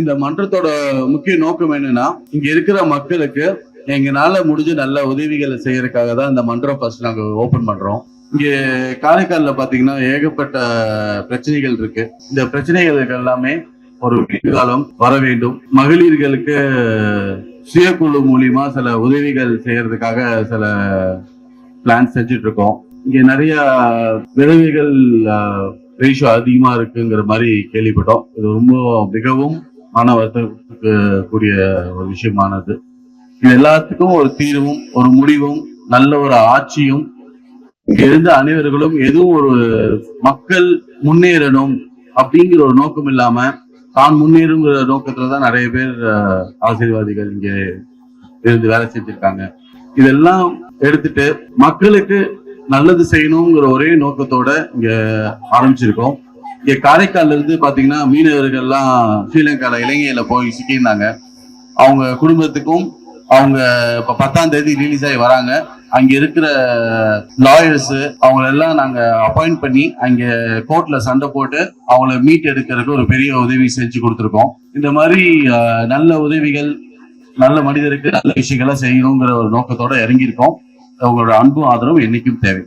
இந்த மன்றத்தோட முக்கிய நோக்கம் என்னன்னா இங்க இருக்கிற மக்களுக்கு எங்களால முடிஞ்ச நல்ல உதவிகளை செய்யறதுக்காக தான் இந்த மன்றம் ஃபர்ஸ்ட் நாங்க ஓபன் பண்றோம். இங்க காரைக்கால்ல பாத்தீங்கன்னா ஏகப்பட்ட பிரச்சனைகள் இருக்கு. இந்த பிரச்சனைகளுக்கு எல்லாமே ஒரு காலம் வர வேண்டும். மகளிர்களுக்கு சுயக்குழு மூலியமா சில உதவிகள் செய்யறதுக்காக சில பிளான் செஞ்சுட்டு இருக்கோம் இங்க நிறைய விதவைகள் ரேஷியோ அதிகமா இருக்குங்கிற மாதிரி கேள்விப்பட்டோம். இது ரொம்ப மிகவும் மாணவர்களுக்கு கூடிய ஒரு விஷயமானது. இது எல்லாத்துக்கும் ஒரு தீர்வும் ஒரு முடிவும் நல்ல ஒரு ஆட்சியும் இருந்த அனைவர்களும் எதுவும் ஒரு மக்கள் முன்னேறணும் அப்படிங்கிற ஒரு நோக்கம் இல்லாம தான் முன்னேறுங்கிற நோக்கத்துல தான் நிறைய பேர் ஆசீர்வாதிகள் இங்கே இங்க இருந்து வேலை செஞ்சிருக்காங்க. இதெல்லாம் எடுத்துட்டு மக்களுக்கு நல்லது செய்யணுங்கிற ஒரே நோக்கத்தோட இங்க ஆரம்பிச்சிருக்கோம். இங்க காரைக்கால்ல இருந்து பாத்தீங்கன்னா மீனவர்கள்லாம் ஸ்ரீலங்கால இலங்கையில போய் சிக்கியிருந்தாங்க. அவங்க குடும்பத்துக்கும் அவங்க இப்ப பத்தாம் தேதி ரிலீஸ் ஆகி வராங்க. அங்க இருக்கிற லாயர்ஸ் அவங்கள எல்லாம் நாங்க அப்பாயிண்ட் பண்ணி அங்க கோர்ட்ல சண்டை போட்டு அவங்கள மீட் எடுக்கிறதுக்கு ஒரு பெரிய உதவி செஞ்சு கொடுத்துருக்கோம். இந்த மாதிரி நல்ல உதவிகள் நல்ல மனிதருக்கு நல்ல விஷயங்களை செய்யணுங்கிற ஒரு நோக்கத்தோட இறங்கியிருக்கோம். உங்களோட அன்பும் ஆதரவும் என்னைக்கும் தேவை.